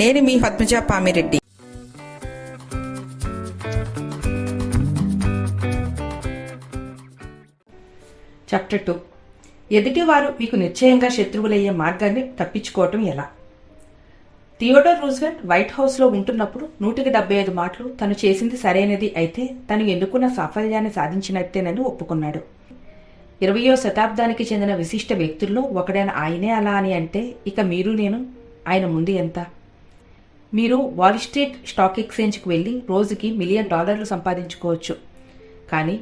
నేను మీ Padmaja Pamireddy. Chapter two ఎదుటివారు మీకు నిశ్చయంగా శత్రువులయ్యే మార్గాన్ని తప్పించుకోవటం ఎలా? థియోడర్ రూజ్వెల్ట్ వైట్ హౌస్లో ఉంటున్నప్పుడు నూటికి డెబ్బై ఐదు మాటలు తను చేసింది సరైనది అయితే తను ఎన్నుకున్న సాఫల్యాన్ని సాధించినట్టేనని ఒప్పుకున్నాడు. ఇరవయో శతాబ్దానికి చెందిన విశిష్ట వ్యక్తుల్లో ఒకడైన ఆయనే అలా అని అంటే ఇక మీరు నేను ఆయన ముందు ఎంత? మీరు వాల్ స్ట్రీట్ స్టాక్ ఎక్స్చేంజ్కి వెళ్ళి రోజుకి మిలియన్ డాలర్లు సంపాదించుకోవచ్చు. కానీ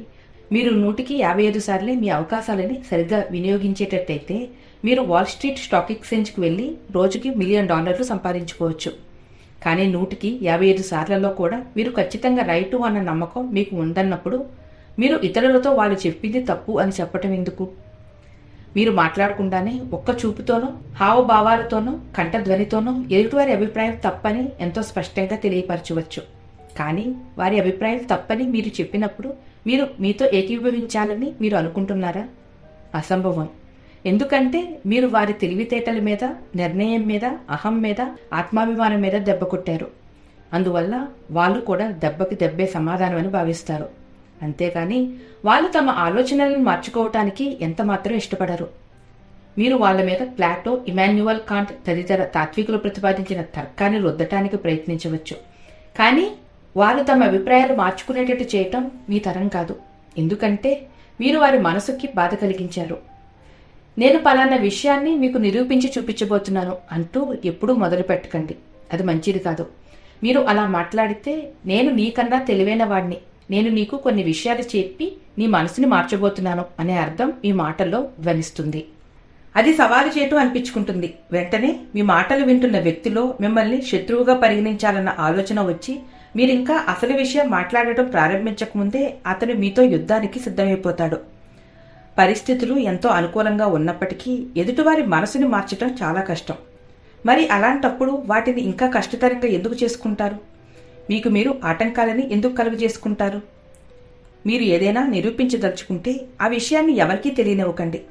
మీరు నూటికి యాభై ఐదు సార్లే మీ అవకాశాలని సరిగ్గా వినియోగించేటట్టయితే మీరు వాల్ స్ట్రీట్ స్టాక్ ఎక్స్చేంజ్కి వెళ్ళి రోజుకి మిలియన్ డాలర్లు సంపాదించుకోవచ్చు. కానీ నూటికి యాభై ఐదు సార్లలో కూడా మీరు ఖచ్చితంగా రైటు అన్న నమ్మకం మీకు ఉందన్నప్పుడు మీరు ఇతరులతో వాళ్ళు చెప్పింది తప్పు అని చెప్పటం ఎందుకు? మీరు మాట్లాడకుండానే ఒక్క చూపుతోనో హావభావాలతోనో కంఠధ్వనితోనో ఎదుటివారి అభిప్రాయం తప్పని ఎంతో స్పష్టంగా తెలియపరచవచ్చు. కానీ వారి అభిప్రాయం తప్పని మీరు చెప్పినప్పుడు మీరు మీతో ఏకీభవించాలని మీరు అనుకుంటున్నారా? అసంభవం. ఎందుకంటే మీరు వారి తెలివితేటల మీద నిర్ణయం మీద అహం మీద ఆత్మాభిమానం మీద దెబ్బ కొట్టారు. అందువల్ల వాళ్ళు కూడా దెబ్బకి దెబ్బే సమాధానం అని భావిస్తారు. అంతేకాని వాళ్ళు తమ ఆలోచనలను మార్చుకోవటానికి ఎంతమాత్రం ఇష్టపడరు. మీరు వాళ్ళ మీద ప్లాటో ఇమాన్యువల్ కాంట్ తదితర తాత్వికులు ప్రతిపాదించిన తర్కాన్ని రుద్దటానికి ప్రయత్నించవచ్చు. కానీ వారు తమ అభిప్రాయాలు మార్చుకునేటట్టు చేయటం మీ తరం కాదు. ఎందుకంటే మీరు వారి మనసుకి బాధ కలిగించారు. నేను పలానా విషయాన్ని మీకు నిరూపించి చూపించబోతున్నాను అంటూ ఎప్పుడూ మొదలు పెట్టకండి. అది మంచిది కాదు. మీరు అలా మాట్లాడితే నేను నీకన్నా తెలివైన వాడిని నేను నీకు కొన్ని విషయాలు చెప్పి నీ మనసుని మార్చబోతున్నాను అనే అర్థం మీ మాటల్లో ధ్వనిస్తుంది. అది సవాలు చేయటం అనిపించుకుంటుంది. వెంటనే మీ మాటలు వింటున్న వ్యక్తిలో మిమ్మల్ని శత్రువుగా పరిగణించాలన్న ఆలోచన వచ్చి మీరింకా అసలు విషయం మాట్లాడటం ప్రారంభించకముందే అతను మీతో యుద్ధానికి సిద్ధమైపోతాడు. పరిస్థితులు ఎంతో అనుకూలంగా ఉన్నప్పటికీ ఎదుటివారి మనసుని మార్చటం చాలా కష్టం. మరి అలాంటప్పుడు వాటిని ఇంకా కష్టతరంగా ఎందుకు చేసుకుంటారు? మీకు మీరు ఆటంకాలని ఎందుకు కలుగు చేసుకుంటారు మీరు ఏదైనా నిరూపించదలుచుకుంటే ఆ విషయాన్ని ఎవరికీ తెలియనివ్వకండి.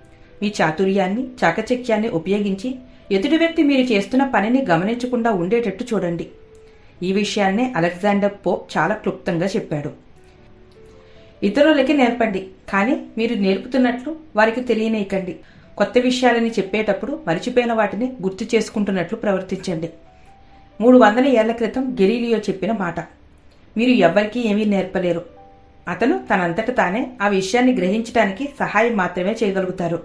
మీ చాతుర్యాన్ని చాకచక్యాన్ని ఉపయోగించి ఎదుటి వ్యక్తి మీరు చేస్తున్న పనిని గమనించకుండా ఉండేటట్టు చూడండి. ఈ విషయాన్నే అలెగ్జాండర్ పోప్ చాలా క్లుప్తంగా చెప్పాడు. ఇతరులకి నేర్పండి కానీ మీరు నేర్పుతున్నట్లు వారికి తెలియనీయకండి. కొత్త విషయాలని చెప్పేటప్పుడు మరిచిపోయిన వాటిని గుర్తు చేసుకుంటున్నట్లు ప్రవర్తించండి. మూడు వందల ఏళ్ళ క్రితం గెలీలియో చెప్పిన మాట. మీరు ఎవ్వరికీ ఏమీ నేర్పలేరు. అతను తనంతట తానే ఆ విషయాన్ని గ్రహించడానికి సహాయం మాత్రమే చేయగలుగుతారు.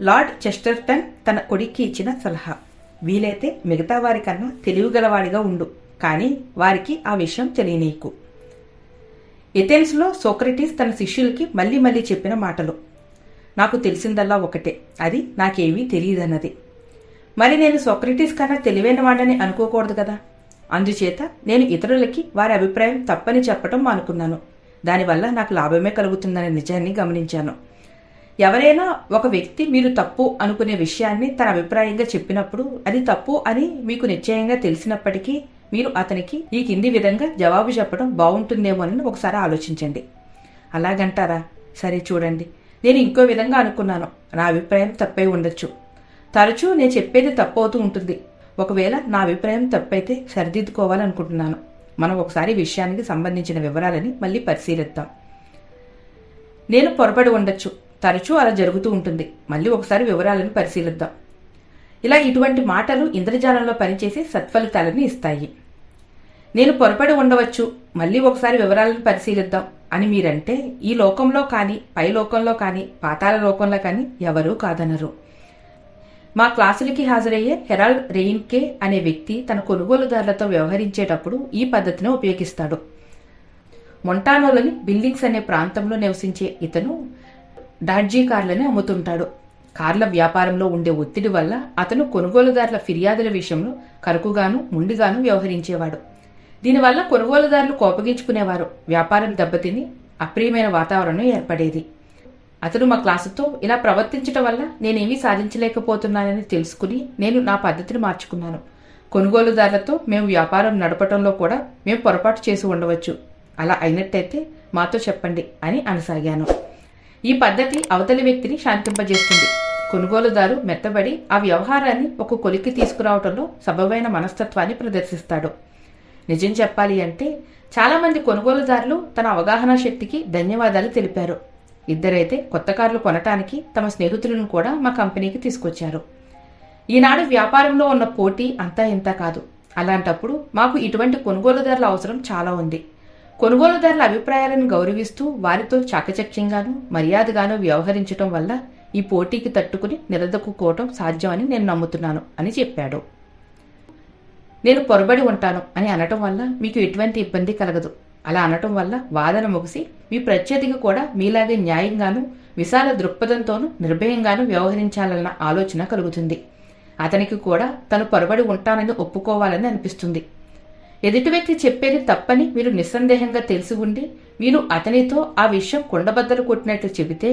లార్డ్ చెస్టర్టన్ తన కొడుక్కి ఇచ్చిన సలహా. వీలైతే మిగతా వారికన్నా తెలివిగలవాడిగా ఉండు కానీ వారికి ఆ విషయం తెలియనీకు. ఎథెన్స్లో సోక్రటీస్ తన శిష్యులకి మళ్ళీ మళ్ళీ చెప్పిన మాటలు. నాకు తెలిసిందల్లా ఒకటే అది నాకేమీ తెలియదన్నది. మరి నేను సోక్రటీస్ కన్నా తెలివైన వాడని అనుకోకూడదు కదా. అందుచేత నేను ఇతరులకి వారి అభిప్రాయం తప్పని చెప్పటం మానుకున్నాను. దానివల్ల నాకు లాభమే కలుగుతుందనే నిజాన్ని గమనించాను. ఎవరైనా ఒక వ్యక్తి మీరు తప్పు అనుకునే విషయాన్ని తన అభిప్రాయంగా చెప్పినప్పుడు అది తప్పు అని మీకు నిశ్చయంగా తెలిసినప్పటికీ మీరు అతనికి ఈ కింది విధంగా జవాబు చెప్పడం బాగుంటుందేమోనని ఒకసారి ఆలోచించండి. అలాగంటారా? సరే చూడండి. నేను ఇంకో విధంగా అనుకున్నాను. నా అభిప్రాయం తప్పే ఉండొచ్చు. తరచూ నేను చెప్పేది తప్పు అవుతూ ఉంటుంది. ఒకవేళ నా అభిప్రాయం తప్పైతే సరిదిద్దుకోవాలనుకుంటున్నాను. మనం ఒకసారి విషయానికి సంబంధించిన వివరాలని మళ్ళీ పరిశీలిద్దాం. నేను పొరపడి ఉండొచ్చు. తరచూ అలా జరుగుతూ ఉంటుంది. మళ్ళీ ఒకసారి వివరాలను పరిశీలిద్దాం. ఇలా ఇటువంటి మాటలు ఇంద్రజాలంలో పనిచేసే సత్ఫలితాలను ఇస్తాయి. నేను పొరపడి ఉండవచ్చు. మళ్ళీ ఒకసారి వివరాలను పరిశీలిద్దాం. అని మీరంటే ఈ లోకంలో కానీ పై లోకంలో కానీ పాతాల లోకంలో కానీ ఎవరూ కాదనరు. మా క్లాసులకి హాజరయ్యే హెరాల్డ్ రెయిన్కే అనే వ్యక్తి తన కొనుగోలుదారులతో వ్యవహరించేటప్పుడు ఈ పద్ధతిని ఉపయోగిస్తాడు. మొంటానోలోని బిల్డింగ్స్ అనే ప్రాంతంలో నివసించే ఇతను డాడ్జీ కార్లని అమ్ముతుంటాడు. కార్ల వ్యాపారంలో ఉండే ఒత్తిడి వల్ల అతను కొనుగోలుదారుల ఫిర్యాదుల విషయంలో కరుకుగాను ముండిగాను వ్యవహరించేవాడు. దీనివల్ల కొనుగోలుదారులు కోపగించుకునేవారు. వ్యాపారం దెబ్బతిని అప్రియమైన వాతావరణం ఏర్పడేది. అతను మా క్లాసుతో ఇలా ప్రవర్తించడం వల్ల నేనేమీ సాధించలేకపోతున్నానని తెలుసుకుని నేను నా పద్ధతిని మార్చుకున్నాను. కొనుగోలుదారులతో మేము వ్యాపారం నడపటంలో కూడా మేము పొరపాటు చేసి ఉండవచ్చు. అలా అయినట్టయితే మాతో చెప్పండి అని అనసాగాను. ఈ పద్ధతి అవతలి వ్యక్తిని శాంతింపజేస్తుంది. కొనుగోలుదారు మెత్తబడి ఆ వ్యవహారాన్ని ఒక కొలికి తీసుకురావడంలో సబమైన మనస్తత్వాన్ని ప్రదర్శిస్తాడు. నిజం చెప్పాలి అంటే చాలామంది కొనుగోలుదారులు తన అవగాహన శక్తికి ధన్యవాదాలు తెలిపారు. ఇద్దరైతే కొత్త కార్లు కొనటానికి తమ స్నేహితులను కూడా మా కంపెనీకి తీసుకొచ్చారు. ఈనాడు వ్యాపారంలో ఉన్న పోటీ అంతా ఇంత కాదు. అలాంటప్పుడు మాకు ఇటువంటి కొనుగోలుదారుల అవసరం చాలా ఉంది. కొనుగోలుదారుల అభిప్రాయాలను గౌరవిస్తూ వారితో చాకచక్యంగాను మర్యాదగాను వ్యవహరించటం వల్ల ఈ పోటీకి తట్టుకుని నిలదొక్కుకోవటం సాధ్యమని నేను నమ్ముతున్నాను అని చెప్పాడు. నేను పొరబడి ఉంటాను అని అనటం వల్ల మీకు ఎటువంటి ఇబ్బంది కలగదు. అలా అనటం వల్ల వాదన ముగిసి మీ ప్రత్యర్థికి కూడా మీలాగే న్యాయంగాను విశాల దృక్పథంతోనూ నిర్భయంగాను వ్యవహరించాలన్న ఆలోచన కలుగుతుంది. అతనికి కూడా తను పొరబడి ఉంటానని ఒప్పుకోవాలని అనిపిస్తుంది. ఎదుటి వ్యక్తి చెప్పేది తప్పని మీరు నిస్సందేహంగా తెలిసి ఉండి మీరు అతనితో ఆ విషయం కుండబద్దలు కొట్టినట్లు చెబితే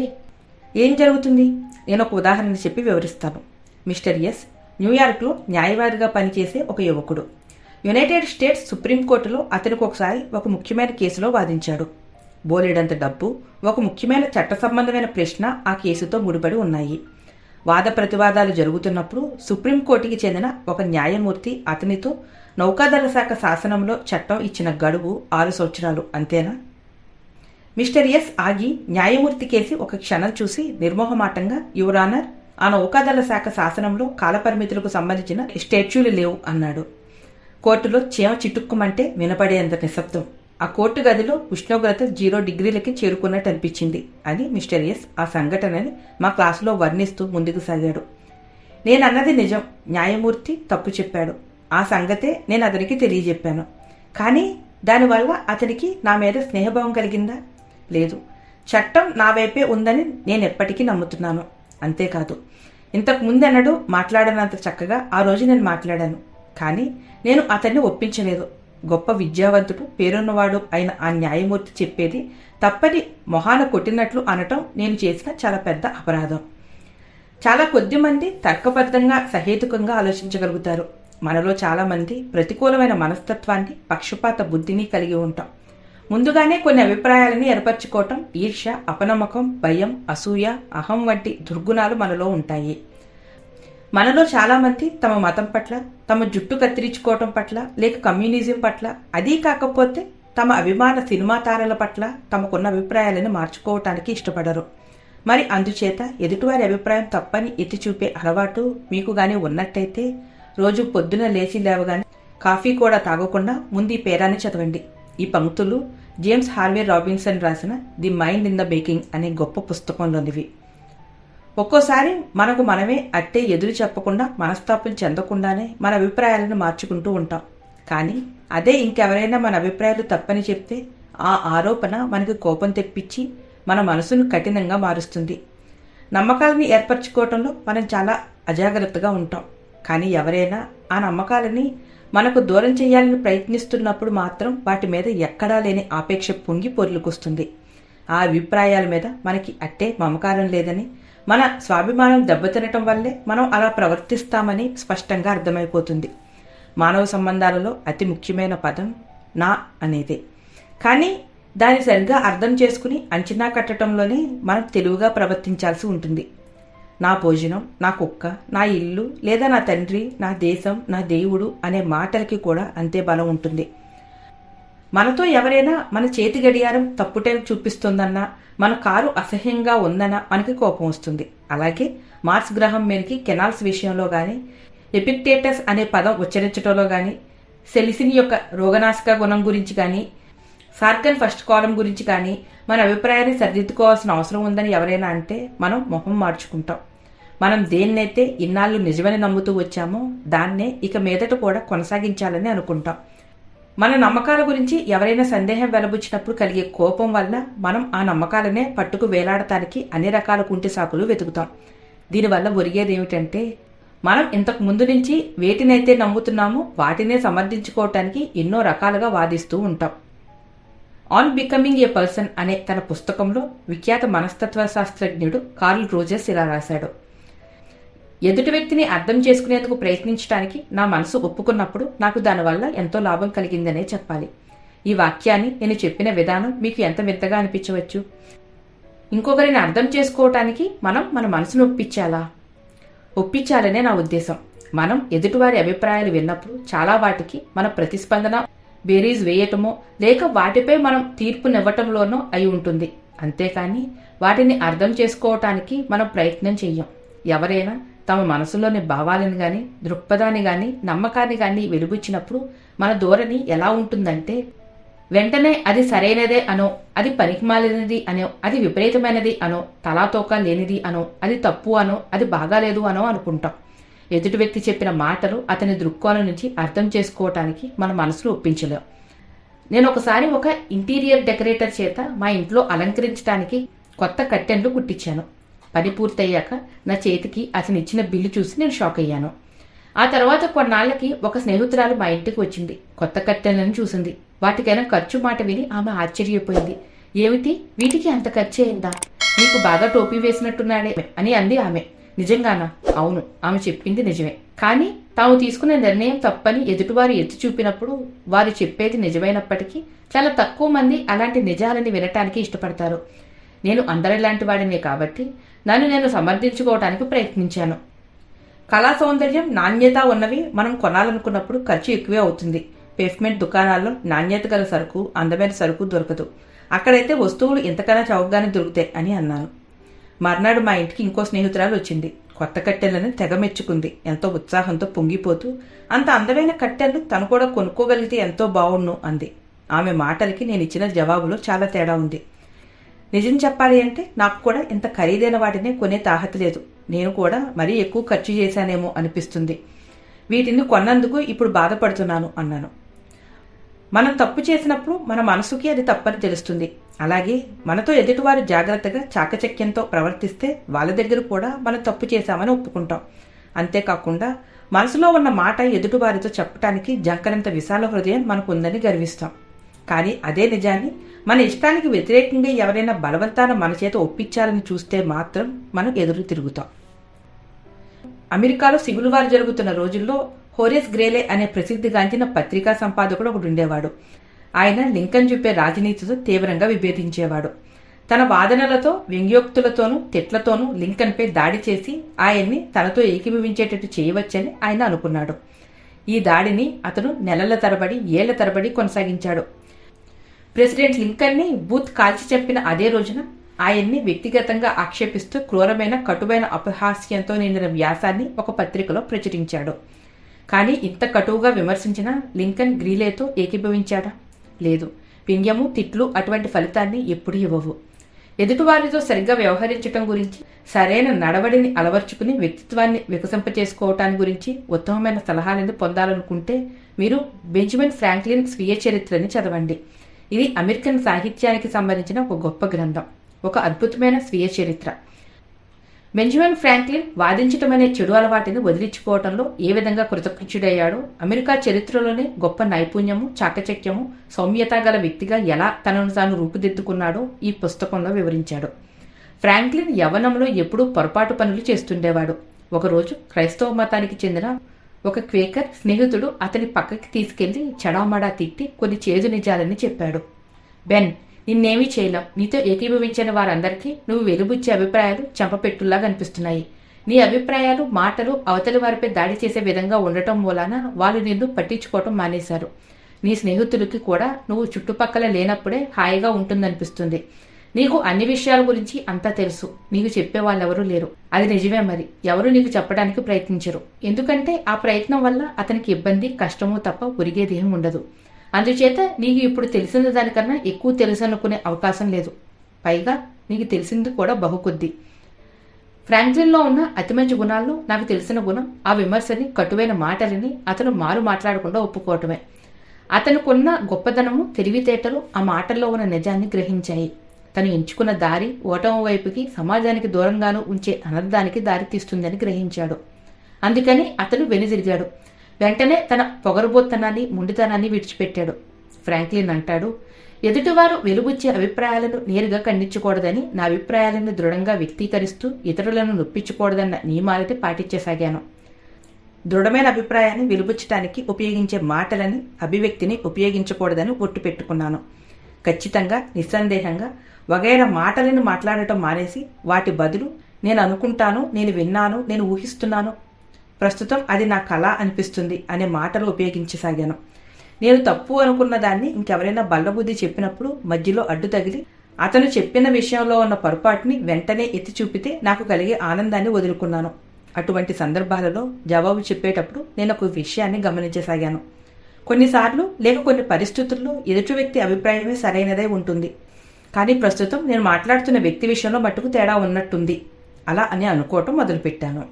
ఏం జరుగుతుంది? నేను ఒక ఉదాహరణ చెప్పి వివరిస్తాను. మిస్టర్ ఎస్ న్యూయార్క్లో న్యాయవాదిగా పనిచేసే ఒక యువకుడు. యునైటెడ్ స్టేట్స్ సుప్రీంకోర్టులో అతనికి ఒకసారి ఒక ముఖ్యమైన కేసులో వాదించాడు. బోలెడంత డబ్బు ఒక ముఖ్యమైన చట్ట సంబంధమైన ప్రశ్న ఆ కేసుతో ముడిపడి ఉన్నాయి. వాద ప్రతివాదాలు జరుగుతున్నప్పుడు సుప్రీంకోర్టుకి చెందిన ఒక న్యాయమూర్తి అతనితో నౌకాదళ శాఖ శాసనంలో చట్టం ఇచ్చిన గడువు ఆరు సంవత్సరాలు అంతేనా? మిస్టర్ ఎస్ ఆగి న్యాయమూర్తి కేసి ఒక క్షణం చూసి నిర్మోహమాటంగా యువరానర్ ఆ నౌకాదళ శాఖ శాసనంలో కాలపరిమితులకు సంబంధించిన స్టాచ్యూలు లేవు అన్నాడు. కోర్టులో చీమ చిటుక్కుమంటే వినపడేంత నిశ్శబ్దం. ఆ కోర్టు గదిలో ఉష్ణోగ్రత జీరో డిగ్రీలకి చేరుకున్నట్టు అనిపించింది అని మిస్టర్ ఎస్ ఆ సంఘటనని మా క్లాసులో వర్ణిస్తూ ముందుకు సాగాడు. నేనన్నది నిజం. న్యాయమూర్తి తప్పు చెప్పాడు. ఆ సంగతే నేను అతనికి తెలియజెప్పాను. కానీ దానివల్ల అతనికి నా మీద స్నేహభావం కలిగిందా? లేదు. చట్టం నా వైపే ఉందని నేను ఎప్పటికీ నమ్ముతున్నాను. అంతేకాదు. ఇంతకు ముందెన్నడూ మాట్లాడనంత చక్కగా ఆ రోజు నేను మాట్లాడాను. కానీ నేను అతన్ని ఒప్పించలేదు. గొప్ప విద్యావంతుడు పేరున్నవాడు అయిన ఆ న్యాయమూర్తి చెప్పేది తప్పని మొహాన కొట్టినట్లు అనటం నేను చేసిన చాలా పెద్ద అపరాధం. చాలా కొద్ది మంది తర్కబద్ధంగా సహేతుకంగా ఆలోచించగలుగుతారు. మనలో చాలామంది ప్రతికూలమైన మనస్తత్వాన్ని పక్షపాత బుద్ధిని కలిగి ఉంటాం. ముందుగానే కొన్ని అభిప్రాయాలని ఏర్పరచుకోవటం ఈర్ష్య అపనమ్మకం భయం అసూయ అహం వంటి దుర్గుణాలు మనలో ఉంటాయి. మనలో చాలామంది తమ మతం పట్ల తమ జుట్టు కత్తిరించుకోవటం పట్ల లేక కమ్యూనిజం పట్ల అదీ కాకపోతే తమ అభిమాన సినిమా తారల పట్ల తమకున్న అభిప్రాయాలను మార్చుకోవటానికి ఇష్టపడరు. మరి అందుచేత ఎదుటివారి అభిప్రాయం తప్పని ఎత్తి చూపే అలవాటు మీకు గాని ఉన్నట్టయితే రోజు పొద్దున లేచి లేవగానే కాఫీ కూడా తాగకుండా ముందు ఈ పేరాన్ని చదవండి. ఈ పంక్తులు జేమ్స్ హార్వే రాబిన్సన్ రాసిన the mind in the making అనే గొప్ప పుస్తకంలోనివి. ఒక్కోసారి మనకు మనమే అట్టే ఎదురు చెప్పకుండా మనస్తాపం చెందకుండానే మన అభిప్రాయాలను మార్చుకుంటూ ఉంటాం. కానీ అదే ఇంకెవరైనా మన అభిప్రాయాలు తప్పని చెప్తే ఆ ఆరోపణ మనకి కోపం తెప్పించి మన మనసును కఠినంగా మారుస్తుంది. నమ్మకాలని ఏర్పరచుకోవటంలో మనం చాలా అజాగ్రత్తగా ఉంటాం. కానీ ఎవరైనా ఆ నమ్మకాలని మనకు దూరం చేయాలని ప్రయత్నిస్తున్నప్పుడు మాత్రం వాటి మీద ఎక్కడా లేని ఆపేక్ష పొంగి పొర్లుకొస్తుంది. ఆ అభిప్రాయాల మీద మనకి అట్టే మమకారం లేదని మన స్వాభిమానం దెబ్బతినటం వల్లే మనం అలా ప్రవర్తిస్తామని స్పష్టంగా అర్థమైపోతుంది. మానవ సంబంధాలలో అతి ముఖ్యమైన పదం నా అనేదే. కానీ దాన్ని సరిగ్గా అర్థం చేసుకుని అంచనా కట్టడంలోనే మనం తెలివిగా ప్రవర్తించాల్సి ఉంటుంది. నా భోజనం నా కుక్క నా ఇల్లు లేదా నా తండ్రి నా దేశం నా దేవుడు అనే మాటలకి కూడా అంతే బలం ఉంటుంది. మనతో ఎవరైనా మన చేతి గడియారం తప్పుటే చూపిస్తుందన్నా మన కారు అసహ్యంగా ఉందన్నా మనకి కోపం వస్తుంది. అలాగే మార్స్ గ్రహం మీదకి కెనాల్స్ విషయంలో కానీ ఎపిక్టేటస్ అనే పదం ఉచ్చరించడంలో కానీ సెలిసిన్ యొక్క రోగనాశక గుణం గురించి కానీ సార్కన్ ఫస్ట్ కాలం గురించి కానీ మన అభిప్రాయాన్ని సరిదిద్దుకోవాల్సిన అవసరం ఉందని ఎవరైనా అంటే మనం మొహం మార్చుకుంటాం. మనం దేన్నైతే ఇన్నాళ్ళు నిజమని నమ్ముతూ వచ్చామో దాన్నే ఇక మీదట కూడా కొనసాగించాలని అనుకుంటాం. మన నమ్మకాల గురించి ఎవరైనా సందేహం వెలబుచ్చినప్పుడు కలిగే కోపం వల్ల మనం ఆ నమ్మకాలనే పట్టుకు వేలాడటానికి అన్ని రకాల కుంటి సాకులు వెతుకుతాం. దీనివల్ల ఒరిగేది ఏమిటంటే మనం ఇంతకు ముందు నుంచి వేటినైతే నమ్ముతున్నామో వాటినే సమర్థించుకోవటానికి ఎన్నో రకాలుగా వాదిస్తూ ఉంటాం. ఆన్ బికమింగ్ ఏ పర్సన్ అనే తన పుస్తకంలో విఖ్యాత మనస్తత్వ శాస్త్రజ్ఞుడు కార్ల్ రోజర్స్ ఇలా రాశాడు. ఎదుటి వ్యక్తిని అర్థం చేసుకునేందుకు ప్రయత్నించడానికి నా మనసు ఒప్పుకున్నప్పుడు నాకు దానివల్ల ఎంతో లాభం కలిగిందనే చెప్పాలి. ఈ వాక్యాన్ని నేను చెప్పిన విధానం మీకు ఎంత మెత్తగా అనిపించవచ్చు? ఇంకొకరిని అర్థం చేసుకోవటానికి మనం మన మనసును ఒప్పించాలా? ఒప్పించాలనే నా ఉద్దేశం. మనం ఎదుటివారి అభిప్రాయాలు విన్నప్పుడు చాలా వాటికి మన ప్రతిస్పందన బేరీజ్ వేయటమో లేక వాటిపై మనం తీర్పునివ్వటంలోనో అయి ఉంటుంది. అంతేకాని వాటిని అర్థం చేసుకోవటానికి మనం ప్రయత్నం చెయ్యం. ఎవరైనా తమ మనసులోని భావాలను కానీ దృక్పథాన్ని కానీ నమ్మకాన్ని కానీ వెలుబుచ్చినప్పుడు మన ధోరణి ఎలా ఉంటుందంటే వెంటనే అది సరైనదే అనో అది పనికిమాలినది అనో అది విపరీతమైనది అనో తలాతోక లేనిది అనో అది తప్పు అనో అది బాగాలేదు అనో అనుకుంటాం. ఎదుటి వ్యక్తి చెప్పిన మాటలు అతని దృక్కోణం నుంచి అర్థం చేసుకోవటానికి మన మనసులో ఒప్పించలేం. నేను ఒకసారి ఒక ఇంటీరియర్ డెకరేటర్ చేత మా ఇంట్లో అలంకరించడానికి కొత్త కట్టెన్లు కుట్టించాను. పని పూర్తయ్యాక నా చేతికి అతను ఇచ్చిన బిల్లు చూసి నేను షాక్ అయ్యాను. ఆ తర్వాత కొన్నాళ్ళకి ఒక స్నేహితురాలు మా ఇంటికి వచ్చింది. కొత్త కట్టెలను చూసింది. వాటికైనా ఖర్చు మాట విని ఆమె ఆశ్చర్యపోయింది. ఏమిటి? వీటికి అంత ఖర్చు అయిందా? నీకు బాగా టోపీ వేసినట్టున్నాడే అని అంది ఆమె. నిజంగానా? అవును ఆమె చెప్పింది నిజమే. కానీ తాము తీసుకున్న నిర్ణయం తప్పని ఎదుటివారు ఎత్తి చూపినప్పుడు వారు చెప్పేది నిజమైనప్పటికీ చాలా తక్కువ మంది అలాంటి నిజాలని వినటానికి ఇష్టపడతారు. నేను అందరిలాంటి వాడినే కాబట్టి నన్ను నేను సమర్థించుకోవడానికి ప్రయత్నించాను. కళా సౌందర్యం నాణ్యత ఉన్నవి మనం కొనాలనుకున్నప్పుడు ఖర్చు ఎక్కువే అవుతుంది. పేస్మెంట్ దుకాణాల్లో నాణ్యత గల సరుకు అందమైన సరుకు దొరకదు. అక్కడైతే వస్తువులు ఇంతకన్నా చౌకగానే దొరుకుతాయి అని అన్నాను. మర్నాడు మా ఇంటికి ఇంకో స్నేహితురాలు వచ్చింది. కొత్త కట్టెలను తెగ మెచ్చుకుంది. ఎంతో ఉత్సాహంతో పొంగిపోతూ అంత అందమైన కట్టెలు తను కూడా కొనుక్కోగలిగితే ఎంతో బావుణ్ణు అంది. ఆమె మాటలకి నేను ఇచ్చిన జవాబులో చాలా తేడా ఉంది. నిజం చెప్పాలి అంటే నాకు కూడా ఇంత ఖరీదైన వాటినే కొనే తాహత లేదు. నేను కూడా మరీ ఎక్కువ ఖర్చు చేశానేమో అనిపిస్తుంది. వీటిని కొన్నందుకు ఇప్పుడు బాధపడుతున్నాను అన్నాను. మనం తప్పు చేసినప్పుడు మన మనసుకి అది తప్పని తెలుస్తుంది. అలాగే మనతో ఎదుటివారు జాగ్రత్తగా చాకచక్యంతో ప్రవర్తిస్తే వాళ్ళ దగ్గర కూడా మనం తప్పు చేశామని ఒప్పుకుంటాం. అంతేకాకుండా మనసులో ఉన్న మాట ఎదుటివారితో చెప్పటానికి జంకనంత విశాల హృదయం మనకు ఉందని గర్విస్తాం. కానీ అదే నిజాన్ని మన ఇష్టానికి వ్యతిరేకంగా ఎవరైనా బలవంతాన మన చేత ఒప్పించాలని చూస్తే మాత్రం మనం ఎదురు తిరుగుతాం. అమెరికాలో సివిల్ వార్ జరుగుతున్న రోజుల్లో హోరెస్ గ్రేలే అనే ప్రసిద్ధిగాంచిన పత్రికా సంపాదకుడు ఒకడు ఉండేవాడు. ఆయన లింకన్ చూపే రాజనీతితో తీవ్రంగా విభేదించేవాడు. తన వాదనలతో వ్యంగ్యోక్తులతోనూ తిట్లతోనూ లింకన్పై దాడి చేసి ఆయన్ని తనతో ఏకీభవించేటట్టు చేయవచ్చని ఆయన అనుకున్నాడు. ఈ దాడిని అతను నెలల తరబడి ఏళ్ళ తరబడి కొనసాగించాడు. ప్రెసిడెంట్ లింకన్ని బూత్ కాల్చి చెప్పిన అదే రోజున ఆయన్ని వ్యక్తిగతంగా ఆక్షేపిస్తూ క్రూరమైన కటువైన అపహాస్యంతో నిండిన వ్యాసాన్ని ఒక పత్రికలో ప్రచురించాడు. కానీ ఇంత కటువుగా విమర్శించిన లింకన్ గ్రీలేతో ఏకీభవించాడా? లేదు. వ్యంగ్యము తిట్లు అటువంటి ఫలితాన్ని ఎప్పుడూ ఇవ్వవు. ఎదుటివారితో సరిగ్గా వ్యవహరించటం గురించి సరైన నడవడిని అలవర్చుకుని వ్యక్తిత్వాన్ని వికసింపచేసుకోవటాన్ని గురించి ఉత్తమమైన సలహాలను పొందాలనుకుంటే మీరు బెంజమిన్ ఫ్రాంక్లిన్ స్వీయ చరిత్రని చదవండి. ఇది అమెరికన్ సాహిత్యానికి సంబంధించిన ఒక గొప్ప గ్రంథం ఒక అద్భుతమైన స్వీయ చరిత్ర. బెంజమిన్ ఫ్రాంక్లిన్ వాదించటం అనే చెడు అలవాటిని వదిలించుకోవటంలో ఏ విధంగా కృతజ్ఞుడయ్యాడో అమెరికా చరిత్రలోనే గొప్ప నైపుణ్యము చాకచక్యము సౌమ్యత గల వ్యక్తిగా ఎలా తనను తాను రూపుదిద్దుకున్నాడో ఈ పుస్తకంలో వివరించాడు. ఫ్రాంక్లిన్ యవనంలో ఎప్పుడూ పొరపాటు పనులు చేస్తుండేవాడు. ఒకరోజు క్రైస్తవ మతానికి చెందిన ఒక క్వేకర్ స్నేహితుడు అతని పక్కకి తీసుకెళ్ళి చడామడా తిట్టి కొన్ని చేదు నిజాలని చెప్పాడు. బెన్ నిన్నేమీ చేయలేం. నీతో ఏకీభవించిన వారందరికీ నువ్వు వెలుబుచ్చే అభిప్రాయాలు చెంపపెట్టుల్లా కనిపిస్తున్నాయి. నీ అభిప్రాయాలు మాటలు అవతలి వారిపై దాడి చేసే విధంగా ఉండటం మూలాన వాళ్ళు నిన్ను పట్టించుకోవటం మానేశారు. నీ స్నేహితులకి కూడా నువ్వు చుట్టుపక్కల లేనప్పుడే హాయిగా ఉంటుందనిపిస్తుంది. నీకు అన్ని విషయాల గురించి అంతా తెలుసు. నీకు చెప్పే వాళ్ళెవరూ లేరు. అది నిజమే మరి. ఎవరు నీకు చెప్పడానికి ప్రయత్నించరు. ఎందుకంటే ఆ ప్రయత్నం వల్ల అతనికి ఇబ్బంది కష్టము తప్ప ఒరిగేదేం ఉండదు. అందుచేత నీకు ఇప్పుడు తెలిసిన దానికన్నా ఎక్కువ తెలుసు అనుకునే అవకాశం లేదు. పైగా నీకు తెలిసింది కూడా బహుకొద్ది. ఫ్రాంక్లిన్లో ఉన్న అతి మంచి గుణాల్లో నాకు తెలిసిన గుణం ఆ విమర్శని కటువైన మాటలని అతను మారు మాట్లాడకుండా ఒప్పుకోవటమే. అతనుకున్న గొప్పదనము తెలివితేటలు ఆ మాటల్లో ఉన్న నిజాన్ని గ్రహించాయి. తను ఎంచుకున్న దారి ఓటమి వైపుకి సమాజానికి దూరంగాను ఉంచే అనర్థానికి దారి తీస్తుందని గ్రహించాడు. అందుకని అతను వెనుదిరిగాడు. వెంటనే తన పొగరబోత్తనాన్ని ముండితనాన్ని విడిచిపెట్టాడు. ఫ్రాంక్లిన్ అంటాడు ఎదుటివారు వెలుబుచ్చే అభిప్రాయాలను నేరుగా ఖండించకూడదని నా అభిప్రాయాలను దృఢంగా వ్యక్తీకరిస్తూ ఇతరులను నొప్పించకూడదన్న నియమాలతో పాటించసాగాను. దృఢమైన అభిప్రాయాన్ని వెలుబుచ్చటానికి ఉపయోగించే మాటలని అభివ్యక్తిని ఉపయోగించకూడదని ఒట్టు పెట్టుకున్నాను. ఖచ్చితంగా నిస్సందేహంగా వగైరా మాటలను మాట్లాడటం మానేసి వాటి బదులు నేను అనుకుంటాను నేను విన్నాను నేను ఊహిస్తున్నాను. ప్రస్తుతం అది నా కళ అనిపిస్తుంది అనే మాటలు ఉపయోగించసాగాను. నేను తప్పు అనుకున్న దాన్ని ఇంకెవరైనా బల్లబుద్ధి చెప్పినప్పుడు మధ్యలో అడ్డు తగిలి అతను చెప్పిన విషయంలో ఉన్న పొరపాటుని వెంటనే ఎత్తి చూపితే నాకు కలిగే ఆనందాన్ని వదులుకున్నాను. అటువంటి సందర్భాలలో జవాబు చెప్పేటప్పుడు నేను ఒక విషయాన్ని గమనించసాగాను. కొన్నిసార్లు లేక కొన్ని పరిస్థితుల్లో ఎదుటి వ్యక్తి అభిప్రాయమే సరైనదై ఉంటుంది. కానీ ప్రస్తుతం నేను మాట్లాడుతున్న వ్యక్తి విషయంలో మట్టుకు తేడా ఉన్నట్టుంది. అలా అని అనుకోవటం మొదలుపెట్టాను.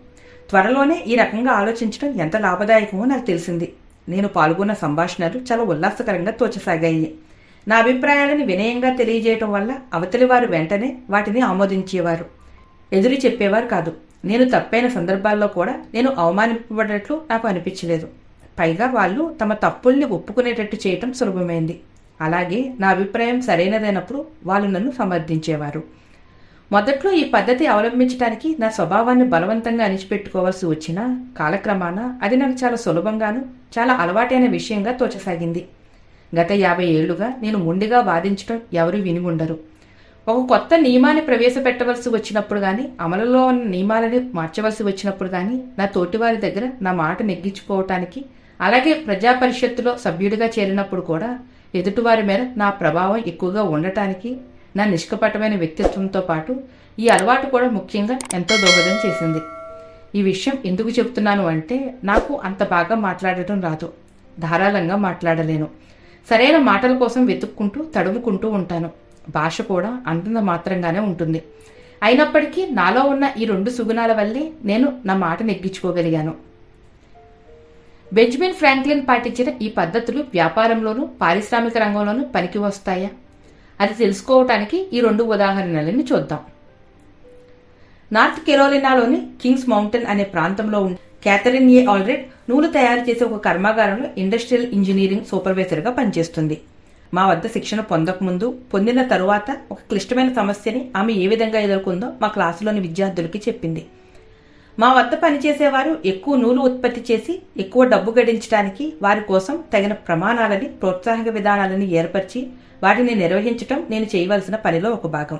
త్వరలోనే ఈ రకంగా ఆలోచించడం ఎంత లాభదాయకమో నాకు తెలిసింది. నేను పాల్గొన్న సంభాషణలు చాలా ఉల్లాసకరంగా తోచసాగాయి. నా అభిప్రాయాలను వినయంగా తెలియజేయటం వల్ల అవతలి వారు వెంటనే వాటిని ఆమోదించేవారు. ఎదురు చెప్పేవారు కాదు. నేను తప్పైన సందర్భాల్లో కూడా నేను అవమానింపబడినట్లు నాకు అనిపించలేదు. పైగా వాళ్ళు తమ తప్పుల్ని ఒప్పుకునేటట్టు చేయటం సులభమైంది. అలాగే నా అభిప్రాయం సరైనదైనప్పుడు వాళ్ళు నన్ను సమర్థించేవారు. మొదట్లో ఈ పద్ధతి అవలంబించడానికి నా స్వభావాన్ని బలవంతంగా అణిచిపెట్టుకోవాల్సి వచ్చినా కాలక్రమాన అది నాకు చాలా సులభంగాను చాలా అలవాటైన విషయంగా తోచసాగింది. గత యాభై ఏళ్ళుగా నేను ముండిగా వాదించడం ఎవరు విని ఉండరు. ఒక కొత్త నియమాన్ని ప్రవేశపెట్టవలసి వచ్చినప్పుడు కానీ అమలులో ఉన్న నియమాలని మార్చవలసి వచ్చినప్పుడు కానీ నా తోటివారి దగ్గర నా మాట నెగ్గించుకోవటానికి అలాగే ప్రజా పరిషత్తులో సభ్యుడిగా చేరినప్పుడు కూడా ఎదుటివారి మీద నా ప్రభావం ఎక్కువగా ఉండటానికి నా నిష్కపటమైన వ్యక్తిత్వంతో పాటు ఈ అలవాటు కూడా ముఖ్యంగా ఎంతో దోహదం చేసింది. ఈ విషయం ఎందుకు చెప్తున్నాను అంటే నాకు అంత బాగా మాట్లాడటం రాదు. ధారాళంగా మాట్లాడలేను. సరైన మాటల కోసం వెతుక్కుంటూ తడుముకుంటూ ఉంటాను. భాష కూడా అంతంత మాత్రంగానే ఉంటుంది. అయినప్పటికీ నాలో ఉన్న ఈ రెండు సుగుణాల వల్లే నేను నా మాట నెగ్గించుకోగలిగాను. బెంజమిన్ ఫ్రాంక్లిన్ పాటించిన ఈ పద్ధతులు వ్యాపారంలోనూ పారిశ్రామిక రంగంలోనూ పనికి వస్తాయా? అది తెలుసుకోవటానికి ఈ రెండు ఉదాహరణలని చూద్దాం. నార్త్ కెరోలినాలోని కింగ్స్ మౌంటైన్ అనే ప్రాంతంలో ఉన్న క్యాథరిన్ ఏ. ఆల్రెడ్ నూలు తయారు చేసే ఒక కర్మాగారంలో ఇండస్ట్రియల్ ఇంజనీరింగ్ సూపర్వైజర్గా పనిచేస్తుంది. మా వద్ద శిక్షణ పొందకముందు పొందిన తరువాత ఒక క్లిష్టమైన సమస్యని ఆమె ఏ విధంగా ఎదుర్కొందో మా క్లాసులోని విద్యార్థులకి చెప్పింది. మా వద్ద పనిచేసేవారు ఎక్కువ నూలు ఉత్పత్తి చేసి ఎక్కువ డబ్బు గడించడానికి వారి కోసం తగిన ప్రమాణాలని ప్రోత్సాహక విధానాలని ఏర్పరిచి వాటిని నిర్వహించటం నేను చేయవలసిన పనిలో ఒక భాగం.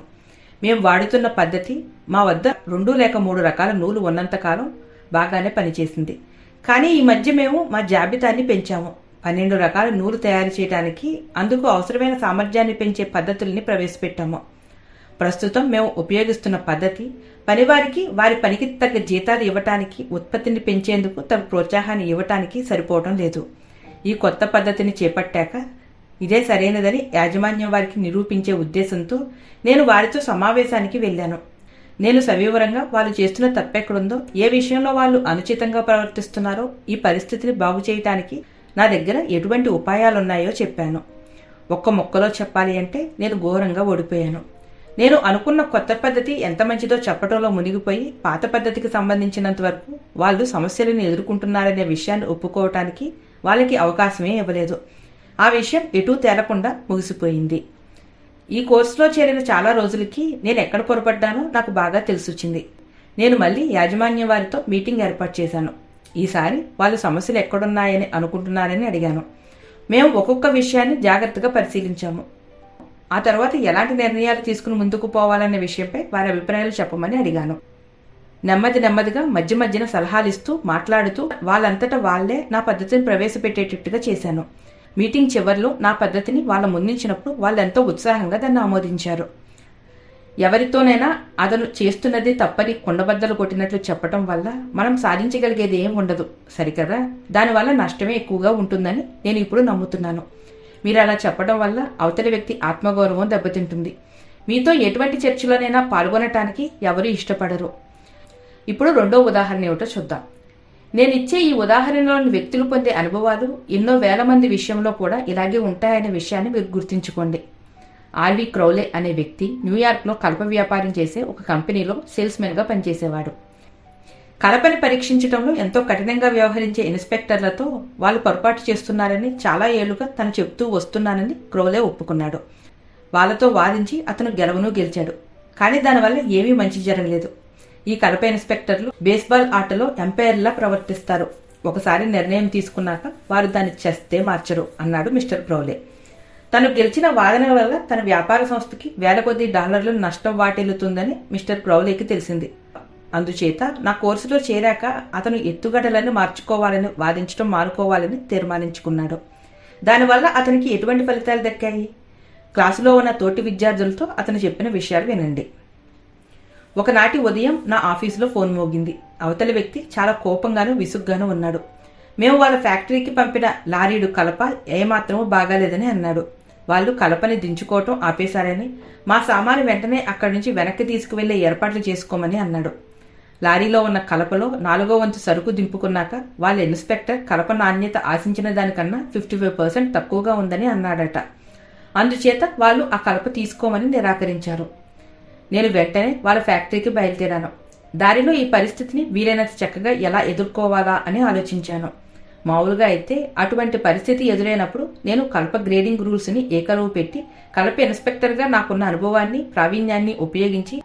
మేము వాడుతున్న పద్ధతి మా వద్ద రెండు లేక మూడు రకాల నూలు ఉన్నంతకాలం బాగానే పనిచేసింది. కానీ ఈ మధ్య మేము మా జాబితాని పెంచాము. పన్నెండు రకాల నూలు తయారు చేయడానికి అందుకు అవసరమైన సామర్థ్యాన్ని పెంచే పద్ధతుల్ని ప్రవేశపెట్టాము. ప్రస్తుతం మేము ఉపయోగిస్తున్న పద్ధతి పనివారికి వారి పనికి తగ్గ జీతాలు ఇవ్వటానికి ఉత్పత్తిని పెంచేందుకు తమ ప్రోత్సాహాన్ని ఇవ్వటానికి సరిపోవటం లేదు. ఈ కొత్త పద్ధతిని చేపట్టాక ఇదే సరైనదని యాజమాన్యం వారికి నిరూపించే ఉద్దేశంతో నేను వారితో సమావేశానికి వెళ్ళాను. నేను సవివరంగా వాళ్ళు చేస్తున్న తప్పెక్కడుందో ఏ విషయంలో వాళ్ళు అనుచితంగా ప్రవర్తిస్తున్నారో ఈ పరిస్థితిని బాగు చేయటానికి నా దగ్గర ఎటువంటి ఉపాయాలున్నాయో చెప్పాను. ఒక్క మొక్కలో చెప్పాలి అంటే నేను ఘోరంగా ఓడిపోయాను. నేను అనుకున్న కొత్త పద్ధతి ఎంత మంచిదో చెప్పడంలో మునిగిపోయి పాత పద్ధతికి సంబంధించినంత వరకు వాళ్ళు సమస్యలను ఎదుర్కొంటున్నారనే విషయాన్ని ఒప్పుకోవటానికి వాళ్ళకి అవకాశమే ఇవ్వలేదు. ఆ విషయం ఎటూ తేలకుండా ముగిసిపోయింది. ఈ కోర్సులో చేరిన చాలా రోజులకి నేను ఎక్కడ పొరపడ్డానో నాకు బాగా తెలిసొచ్చింది. నేను మళ్ళీ యాజమాన్యం వారితో మీటింగ్ ఏర్పాటు చేశాను. ఈసారి వాళ్ళు సమస్యలు ఎక్కడున్నాయని అనుకుంటున్నారని అడిగాను. మేము ఒక్కొక్క విషయాన్ని జాగ్రత్తగా పరిశీలించాము. ఆ తర్వాత ఎలాంటి నిర్ణయాలు తీసుకుని ముందుకు పోవాలనే విషయంపై వారి అభిప్రాయాలు చెప్పమని అడిగాను. నెమ్మది నెమ్మదిగా మధ్య మధ్యన సలహాలు ఇస్తూ మాట్లాడుతూ వాళ్ళంతటా వాళ్ళే నా పద్ధతిని ప్రవేశపెట్టేటట్టుగా చేశాను. మీటింగ్ చివరిలో నా పద్ధతిని వాళ్ళ ముందుంచినప్పుడు వాళ్ళు ఎంతో ఉత్సాహంగా దాన్ని ఆమోదించారు. ఎవరితోనైనా అతను చేస్తున్నది తప్పని కుండబద్దలు కొట్టినట్లు చెప్పటం వల్ల మనం సాధించగలిగేది ఏం ఉండదు. సరికదా? దానివల్ల నష్టమే ఎక్కువగా ఉంటుందని నేను ఇప్పుడు నమ్ముతున్నాను. మీరు అలా చెప్పడం వల్ల అవతలి వ్యక్తి ఆత్మగౌరవం దెబ్బతింటుంది. మీతో ఎటువంటి చర్చలోనైనా పాల్గొనటానికి ఎవరు ఇష్టపడరు. ఇప్పుడు రెండో ఉదాహరణ ఏమిటో చూద్దాం. నేను ఇచ్చే ఈ ఉదాహరణలోని వ్యక్తులు పొందే అనుభవాలు ఎన్నో వేల మంది విషయంలో కూడా ఇలాగే ఉంటాయనే విషయాన్ని మీరు గుర్తుంచుకోండి. ఆర్వి క్రౌలే అనే వ్యక్తి న్యూయార్క్లో కలప వ్యాపారం చేసే ఒక కంపెనీలో సేల్స్మెన్గా పనిచేసేవాడు. కలపని పరీక్షించడంలో ఎంతో కఠినంగా వ్యవహరించే ఇన్స్పెక్టర్లతో వాళ్ళు పొరపాటు చేస్తున్నారని చాలా ఏళ్ళుగా తను చెప్తూ వస్తున్నానని క్రోలే ఒప్పుకున్నాడు. వాళ్ళతో వాదించి అతను గెలవను గెలిచాడు. కానీ దానివల్ల ఏమీ మంచి జరగలేదు. ఈ కలప ఇన్స్పెక్టర్లు బేస్బాల్ ఆటలో ఎంపైర్లా ప్రవర్తిస్తారు. ఒకసారి నిర్ణయం తీసుకున్నాక వారు దాన్ని చేస్తే మార్చరు అన్నాడు మిస్టర్ బ్రౌలే తను గెలిచిన వాదన వల్ల తన వ్యాపార సంస్థకి వేల కొద్ది డాలర్లు నష్టం వాటిల్లుతుందని మిస్టర్ క్రౌలేకి తెలిసింది. అందుచేత నా కోర్సులో చేరాక అతను ఎత్తుగడలను మార్చుకోవాలని వాదించడం మానుకోవాలని తీర్మానించుకున్నాడు. దానివల్ల అతనికి ఎటువంటి ఫలితాలు దక్కాయి? క్లాసులో ఉన్న తోటి విద్యార్థులతో అతను చెప్పిన విషయాలు వినండి. ఒకనాటి ఉదయం నా ఆఫీసులో ఫోన్ మోగింది. అవతలి వ్యక్తి చాలా కోపంగాను విసుగ్గాను ఉన్నాడు. మేము వాళ్ళ ఫ్యాక్టరీకి పంపిన లారీడు కలప ఏమాత్రమూ బాగాలేదని అన్నాడు. వాళ్ళు కలపని దించుకోవటం ఆపేశారని మా సామాను వెంటనే అక్కడి నుంచి వెనక్కి తీసుకువెళ్ళే ఏర్పాట్లు చేసుకోమని అన్నాడు. లారీలో ఉన్న కలపలో నాలుగో వంతు సరుకు దింపుకున్నాక వాళ్ళ ఇన్స్పెక్టర్ కలప నాణ్యత ఆశించిన దానికన్నా ఫిఫ్టీ ఫైవ్ పర్సెంట్ తక్కువగా ఉందని అన్నాడట. అందుచేత వాళ్ళు ఆ కలప తీసుకోమని నిరాకరించారు. నేను వెంటనే వాళ్ళ ఫ్యాక్టరీకి బయలుదేరాను. దారిలో ఈ పరిస్థితిని వీలైనంత చక్కగా ఎలా ఎదుర్కోవాలా అని ఆలోచించాను. మామూలుగా అయితే అటువంటి పరిస్థితి ఎదురైనప్పుడు నేను కలప గ్రేడింగ్ రూల్స్ని ఏకరువు పెట్టి కలప ఇన్స్పెక్టర్గా నాకున్న అనుభవాన్ని ప్రావీణ్యాన్ని ఉపయోగించి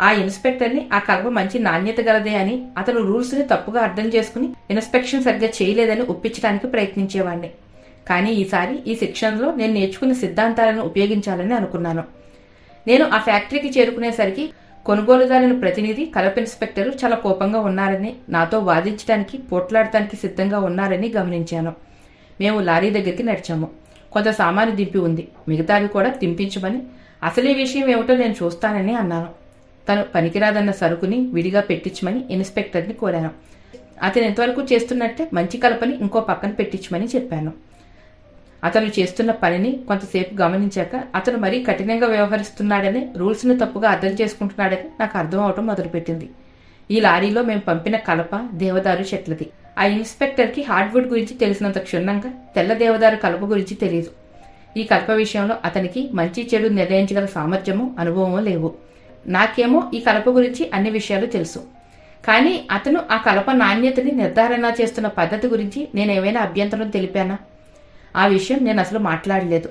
ఆ ఇన్స్పెక్టర్ని ఆ కలప మంచి నాణ్యత గలదే అని అతను రూల్స్ని తప్పుగా అర్థం చేసుకుని ఇన్స్పెక్షన్ సరిగ్గా చేయలేదని ఒప్పించడానికి ప్రయత్నించేవాడిని కానీ ఈసారి ఈ శిక్షణలో నేను నేర్చుకున్న సిద్ధాంతాలను ఉపయోగించాలని అనుకున్నాను. నేను ఆ ఫ్యాక్టరీకి చేరుకునేసరికి కొనుగోలుదారుని ప్రతినిధి కలప ఇన్స్పెక్టర్ చాలా కోపంగా ఉన్నారని నాతో వాదించడానికి పోట్లాడటానికి సిద్ధంగా ఉన్నారని గమనించాను. మేము లారీ దగ్గరికి నడిచాము. కొంత సామాను దింపి ఉంది. మిగతావి కూడా దింపించమని అసలు ఈ విషయం ఏమిటో నేను చూస్తానని అన్నాను. తను పనికిరాదన్న సరుకుని విడిగా పెట్టించమని ఇన్స్పెక్టర్ని కోరాను. అతను ఎంతవరకు చేస్తున్నట్టే మంచి కలపని ఇంకో పక్కన పెట్టించమని చెప్పాను. అతను చేస్తున్న పనిని కొంతసేపు గమనించాక అతను మరీ కఠినంగా వ్యవహరిస్తున్నాడని రూల్స్ను తప్పుగా అర్థం చేసుకుంటున్నాడని నాకు అర్థం అవటం మొదలుపెట్టింది. ఈ లారీలో మేము పంపిన కలప దేవదారు చెట్లది. ఆ ఇన్స్పెక్టర్కి హార్డ్వుడ్ గురించి తెలిసినంత క్షుణ్ణంగా తెల్ల దేవదారు కలప గురించి తెలియదు. ఈ కలప విషయంలో అతనికి మంచి చెడు నిర్ణయించగల సామర్థ్యము అనుభవము లేవు. నాకేమో ఈ కలప గురించి అన్ని విషయాలు తెలుసు. కానీ అతను ఆ కలప నాణ్యతని నిర్ధారణ చేస్తున్న పద్ధతి గురించి నేనేమైనా అభ్యంతరం తెలిపానా? ఆ విషయం నేను అసలు మాట్లాడలేదు.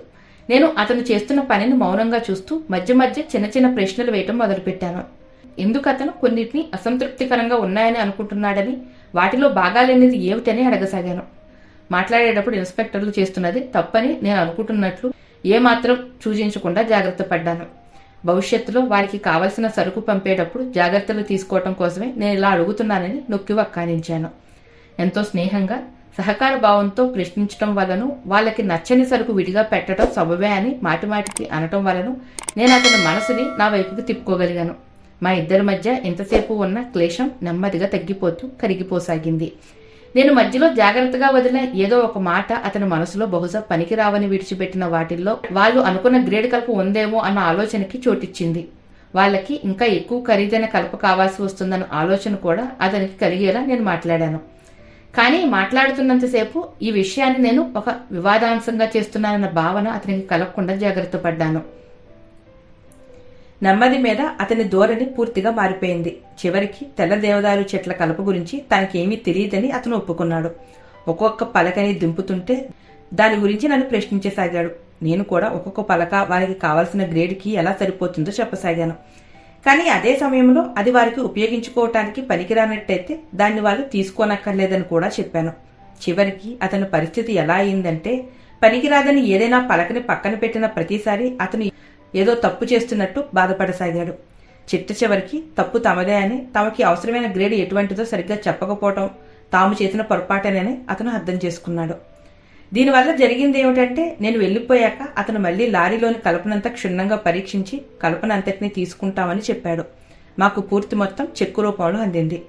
నేను అతను చేస్తున్న పనిని మౌనంగా చూస్తూ మధ్య మధ్య చిన్న చిన్న ప్రశ్నలు వేయటం మొదలుపెట్టాను. ఎందుకు అతను కొన్నిటిని అసంతృప్తికరంగా ఉన్నాయని అనుకుంటున్నాడని వాటిలో బాగాలేనిది ఏమిటని అడగసాగాను. మాట్లాడేటప్పుడు ఇన్స్పెక్టర్లు చేస్తున్నది తప్పని నేను అనుకుంటున్నట్లు ఏమాత్రం సూచించకుండా జాగ్రత్త పడ్డాను. భవిష్యత్తులో వారికి కావలసిన సరుకు పంపేటప్పుడు జాగ్రత్తలు తీసుకోవటం కోసమే నేను ఇలా అడుగుతున్నానని నొక్కి వక్కానించాను. ఎంతో స్నేహంగా సహకార భావంతో ప్రశ్నించడం వలను వాళ్ళకి నచ్చని సరుకు విడిగా పెట్టడం సబబే అని మాటిమాటికి అనటం వలను నేను అతని మనసుని నా వైపుకి తిప్పుకోగలిగాను. మా ఇద్దరి మధ్య ఎంతసేపు ఉన్న క్లేశం నెమ్మదిగా తగ్గిపోతూ కరిగిపోసాగింది. నేను మధ్యలో జాగ్రత్తగా వదిలిన ఏదో ఒక మాట అతని మనసులో బహుశా పనికిరావని విడిచిపెట్టిన వాటిల్లో వాళ్ళు అనుకున్న గ్రేడ్ కలప ఉందేమో అన్న ఆలోచనకి చోటిచ్చింది. వాళ్ళకి ఇంకా ఎక్కువ ఖరీదైన కలప కావాల్సి వస్తుందన్న ఆలోచన కూడా అతనికి కలిగేలా నేను మాట్లాడాను. కానీ మాట్లాడుతున్నంతసేపు ఈ విషయాన్ని నేను ఒక వివాదాంశంగా చేస్తున్నానన్న భావన అతనికి కలగకుండా జాగ్రత్త పడ్డాను. నెమ్మది మీద అతని ధోరణి పూర్తిగా మారిపోయింది. చివరికి తెల్ల దేవదారు చెట్ల కలప గురించి తనకేమీ తెలియదని అతను ఒప్పుకున్నాడు. ఒక్కొక్క పలకని దింపుతుంటే దాని గురించి నన్ను ప్రశ్నించసాగాడు. నేను కూడా ఒక్కొక్క పలక వారికి కావలసిన గ్రేడ్కి ఎలా సరిపోతుందో చెప్పసాగాను. కానీ అదే సమయంలో అది వారికి ఉపయోగించుకోవటానికి పనికిరానట్టయితే దాన్ని వాళ్ళు తీసుకోనక్కర్లేదని కూడా చెప్పాను. చివరికి అతని పరిస్థితి ఎలా అయిందంటే పనికిరాదని ఏదైనా పలకని పక్కన పెట్టిన ప్రతిసారి అతను ఏదో తప్పు చేస్తున్నట్టు బాధపడసాగాడు. చిట్ట చివరికి తప్పు తమదే అని తమకి అవసరమైన గ్రేడ్ ఎటువంటిదో సరిగ్గా చెప్పకపోవటం తాము చేసిన పొరపాటేనని అతను అర్థం చేసుకున్నాడు. దీనివల్ల జరిగింది ఏమిటంటే నేను వెళ్ళిపోయాక అతను మళ్ళీ లారీలోని కలపనంతా క్షుణ్ణంగా పరీక్షించి కలపనంతటినీ తీసుకుంటామని చెప్పాడు. మాకు పూర్తి మొత్తం చెక్కు రూపంలో అందింది.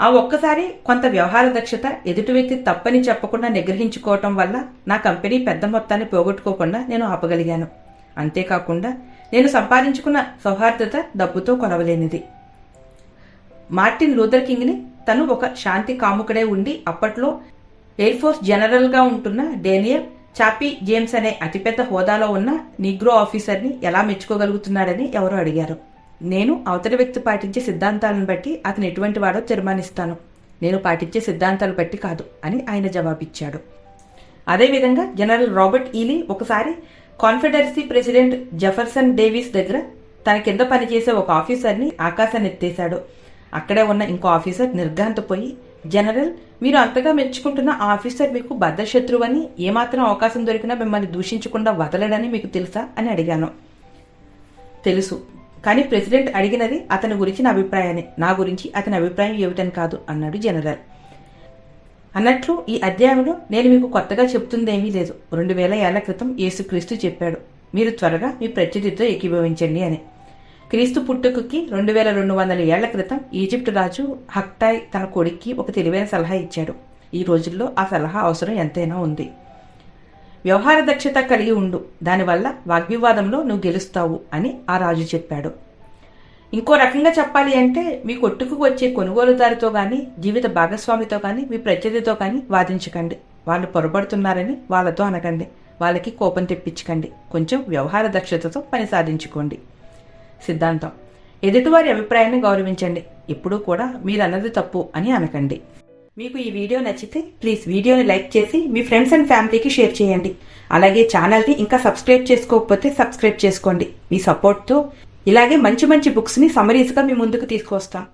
ఆ ఒక్కసారి కొంత వ్యవహార దక్షత ఎదుటి వ్యక్తి తప్పని చెప్పకుండా నిగ్రహించుకోవటం వల్ల నా కంపెనీ పెద్ద మొత్తాన్ని పోగొట్టుకోకుండా నేను ఆపగలిగాను. అంతేకాకుండా నేను సంపాదించుకున్న సౌహార్దత డబ్బుతో కొలవలేనిది మార్టిన్ లూథర్ కింగ్ని తను ఒక శాంతి కాముకుడే ఉండి అప్పట్లో ఎయిర్ ఫోర్స్ జనరల్గా ఉంటున్న డేనియల్ చాపీ జేమ్స్ అనే అతిపెద్ద హోదాలో ఉన్న నిగ్రో ఆఫీసర్ని ఎలా మెచ్చుకోగలుగుతున్నాడని ఎవరో అడిగారు. నేను అవతలి వ్యక్తి పాటించే సిద్ధాంతాలను బట్టి అతను ఎటువంటి వాడో తీర్మానిస్తాను. నేను పాటించే సిద్ధాంతాలు బట్టి కాదు అని ఆయన జవాబిచ్చాడు. అదేవిధంగా జనరల్ రాబర్ట్ ఈలీ ఒకసారి కాన్ఫెడరసీ ప్రెసిడెంట్ జఫర్సన్ డేవిస్ దగ్గర తన కింద పనిచేసే ఒక ఆఫీసర్ని ఆకాశాన్ని ఎత్తేశాడు. అక్కడే ఉన్న ఇంకో ఆఫీసర్ నిర్ఘాంతపోయి జనరల్ మీరు అంతగా మెచ్చుకుంటున్న ఆఫీసర్ మీకు బద్ధశత్రువని ఏమాత్రం అవకాశం దొరికినా మిమ్మల్ని దూషించకుండా వదలడని మీకు తెలుసా? అని అడిగాను. తెలుసు. కానీ ప్రెసిడెంట్ అడిగినది అతని గురించి నా అభిప్రాయాన్ని నా గురించి అతని అభిప్రాయం ఏమిటని కాదు అన్నాడు జనరల్. అన్నట్లు ఈ అధ్యాయంలో నేను మీకు కొత్తగా చెప్తుందేమీ లేదు. రెండు వేల ఏళ్ళ క్రితం యేసుక్రీస్తు చెప్పాడు మీరు త్వరగా మీ ప్రత్యర్థితో ఏకీభవించండి అని. క్రీస్తు పుట్టుకకి రెండు వేల రెండు వందల ఏళ్ళ క్రితం ఈజిప్ట్ రాజు హక్టాయ్ తన కొడుక్కి ఒక తెలివైన సలహా ఇచ్చాడు. ఈ రోజుల్లో ఆ సలహా అవసరం ఎంతైనా ఉంది. వ్యవహార దక్షత కలిగి ఉండు దానివల్ల వాగ్వివాదంలో నువ్వు గెలుస్తావు అని ఆ రాజు చెప్పాడు. ఇంకో రకంగా చెప్పాలి అంటే మీ కొట్టుకు వచ్చే కొనుగోలుదారితో కానీ జీవిత భాగస్వామితో కానీ మీ ప్రత్యర్థితో కానీ వాదించకండి. వాళ్ళు పొరపడుతున్నారని వాళ్ళతో అనకండి. వాళ్ళకి కోపం తెప్పించకండి. కొంచెం వ్యవహార దక్షతతో పని సాధించుకోండి. సిద్ధాంతం. ఎదుటివారి అభిప్రాయాన్ని గౌరవించండి. ఎప్పుడూ కూడా మీరు అన్నది తప్పు అని అనకండి. మీకు ఈ వీడియో నచ్చితే ప్లీజ్ వీడియోని లైక్ చేసి మీ ఫ్రెండ్స్ అండ్ ఫ్యామిలీకి షేర్ చేయండి. అలాగే ఛానల్ని ఇంకా సబ్స్క్రైబ్ చేసుకోకపోతే సబ్స్క్రైబ్ చేసుకోండి. మీ సపోర్ట్తో ఇలాగే మంచి మంచి బుక్స్ని సమరీస్గా మీ ముందుకు తీసుకొస్తాం